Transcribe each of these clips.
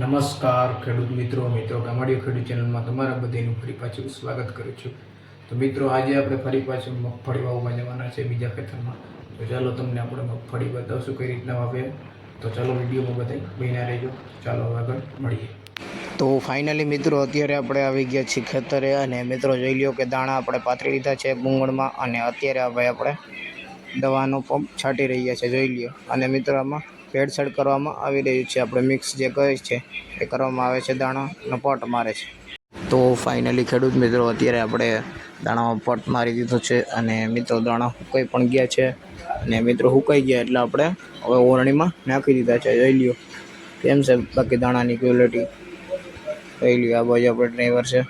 નમસ્કાર ખેડૂત મિત્રો મિત્રો ગામડીઓ ખેડૂત ચેનલમાં તમારા બધાનું ફરી પાછું સ્વાગત કરું છું. તો મિત્રો, આજે આપણે ફરી પાછું મગફળી વાવવા જવાના છે બીજા ખેતરમાં. તો ચાલો તમને આપણે મગફળી બતાવશું કઈ રીતના વાવે તો ચાલો વિડીયોમાં બતાવી બન્યા રહેજો. ચાલો હવે આગળ મળીએ. તો ફાઇનલી મિત્રો, અત્યારે આપણે આવી ગયા છીએ ખેતરે અને મિત્રો જોઈ લ્યો કે દાણા આપણે પાથરી લીધા છે ગુંગળમાં અને અત્યારે હવે આપણે દવાનો પંપ છાંટી રહ્યા છે, જોઈ લ્યો. અને મિત્રો આમાં ભેળસેળ કરવામાં આવી રહ્યું છે. આપણે મિક્સ જે કહે છે એ કરવામાં આવે છે. દાણાનો પટ મારે છે. તો ફાઇનલી ખેડૂત મિત્રો, અત્યારે આપણે દાણામાં પટ મારી દીધો છે અને મિત્રો, દાણા હુકાઈ પણ ગયા છે અને મિત્રો હુકાઈ ગયા એટલે આપણે હવે ઓરણીમાં નાખી દીધા છે. જોઈ લ્યો. કેમ છે? બાકી દાણાની ક્વોલિટી જોઈ લ્યો, આ બાજુ આપણે ડ્રાઈવર છે.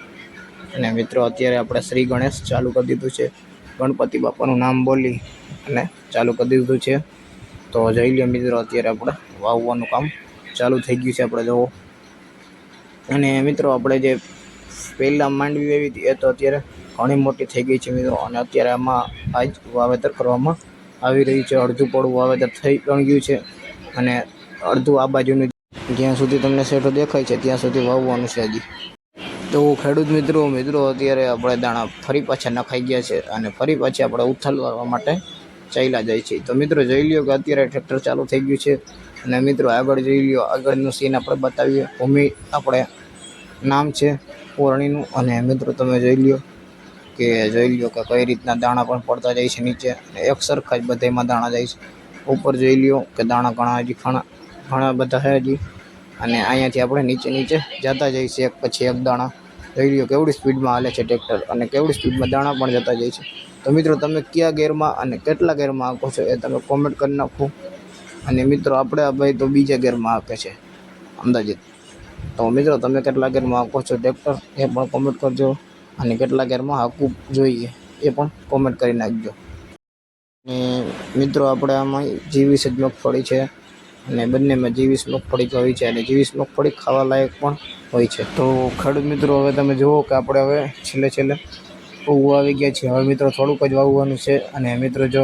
અને મિત્રો, અત્યારે આપણે શ્રી ગણેશ ચાલુ કરી દીધું છે. ગણપતિ બાપાનું નામ બોલી અને ચાલુ કરી દીધું છે. તો જઈ લ્યો મિત્રો, અત્યારે આપણે વાવવાનું કામ ચાલુ થઈ ગયું છે આપણે જોવો અને મિત્રો, આપણે જે પહેલાં માંડવી વેવી હતી, એ તો અત્યારે ઘણી મોટી થઈ ગઈ છે મિત્રો, અને અત્યારે આમાં આજ વાવેતર કરવામાં આવી રહ્યું છે. અડધું પડું વાવેતર થઈ પણ ગયું છે, અને અડધું આ બાજુનું જ્યાં સુધી તમને શેઠો દેખાય છે, ત્યાં સુધી વાવવાનું છે હજી. તો ખેડૂત મિત્રો મિત્રો, અત્યારે આપણે દાણા ફરી પાછા નખાઈ ગયા છે, અને ફરી પાછા આપણે ઉથલવા માટે ચાલ્યા જાય છે. તો મિત્રો જોઈ લ્યો કે અત્યારે ટ્રેક્ટર ચાલુ થઈ ગયું છે અને મિત્રો આગળ જોઈ લ્યો, આગળનું સીન આપણે બતાવીએ. ભૂમિ આપણે નામ છે ઓરણીનું અને મિત્રો તમે જોઈ લ્યો કે જોઈ લ્યો કે કઈ રીતના દાણા પણ પડતા જાય છે નીચે એક સરખા જ બધામાં દાણા જાય છે. ઉપર જોઈ લ્યો કે દાણા ઘણા હજી ઘણા ઘણા બધા છે હજી અને અહીંયાથી આપણે નીચે નીચે જતા જઈએ છીએ. એક પછી એક દાણા. જોઈ લ્યો કેવડી સ્પીડમાં હાલે છે ટ્રેક્ટર અને કેવડી સ્પીડમાં દાણા પણ જતા જાય છે. તો મિત્રો, તમે કયા ગેરમાં અને કેટલા ગેરમાં આંકો છો એ તમે કોમેન્ટ કરી નાખો. અને મિત્રો, આપણે ભાઈ તો બીજા ગેરમાં આંકે છે. અંદાજિત. તો મિત્રો, તમે કેટલા ગેરમાં આંકો છો ટ્રેક્ટર એ પણ કોમેન્ટ કરજો. અને કેટલા ગેરમાં હાંકવું જોઈએ એ પણ કોમેન્ટ કરી નાખજો. અને મિત્રો, આપણે આમાં જીવીસ જ મગફળી છે. અને બંનેમાં જીવીસ મગફળી હોય છે અને જીવીસ મગફળી ખાવા લાયક પણ હોય છે. તો ખેડૂત મિત્રો, હવે તમે જુઓ કે આપણે હવે છેલ્લે છેલ્લે ઉગવા આવી ગયા છે. હવે મિત્રો થોડુંક જ વાવવાનું છે અને મિત્રો જો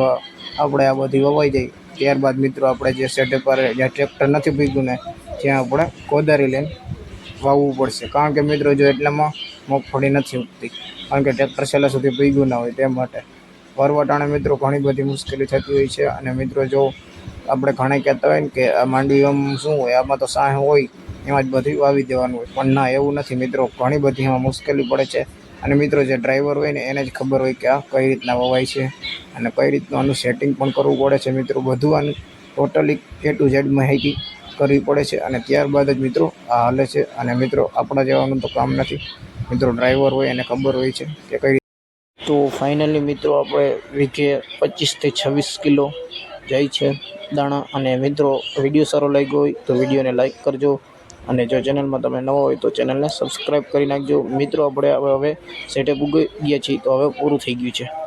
આપણે આ બધી વવાઈ જાય, ત્યારબાદ મિત્રો આપણે જે સેટે પર જ્યાં ટ્રેક્ટર નથી ભીગ્યું ને, ત્યાં આપણે કોદારી લઈને વાવવું પડશે. કારણ કે મિત્રો જો એટલામાં મગફળી નથી ઉગતી, કારણ કે ટ્રેક્ટર છેલ્લા સુધી ભીગ્યું ના હોય તે માટે. વરવટાણે મિત્રો ઘણી બધી મુશ્કેલી થતી હોય છે અને મિત્રો જો આપણે ઘણા કહેતા હોય ને કે આ માંડવી આમ શું હોય, આમાં તો સાહ હોય, એમાં જ બધું વાવી દેવાનું હોય. પણ ના, એવું નથી. મિત્રો ઘણી બધી એમાં મુશ્કેલી પડે છે. અને મિત્રો જે ડ્રાઈવર હોય ને, એને જ ખબર હોય કે આ કઈ રીતના વવાય છે અને કઈ રીતનું આનું સેટિંગ પણ કરવું પડે છે મિત્રો. બધું આનું ટોટલી એ ટુ ઝેડ માહિતી કરવી પડે છે અને ત્યારબાદ જ મિત્રો આ હાલે છે અને મિત્રો આપણા જવાનું તો કામ નથી. મિત્રો ડ્રાઈવર હોય એને ખબર હોય છે કે કઈ તો ફાઇનલી મિત્રો આપણે વીઘે પચીસથી છવ્વીસ કિલો જાય છે દાણા અને મિત્રો વીડિયો સારો લાગ્યો હોય તો વિડીયોને લાઈક કરજો. અને જો ચેનલમાં તમે નવો હોય તો ચેનલને સબસ્ક્રાઈબ કરી નાખજો. મિત્રો, આપણે હવે સેટઅપ ગયા છીએ, તો હવે પૂરું થઈ ગયું છે.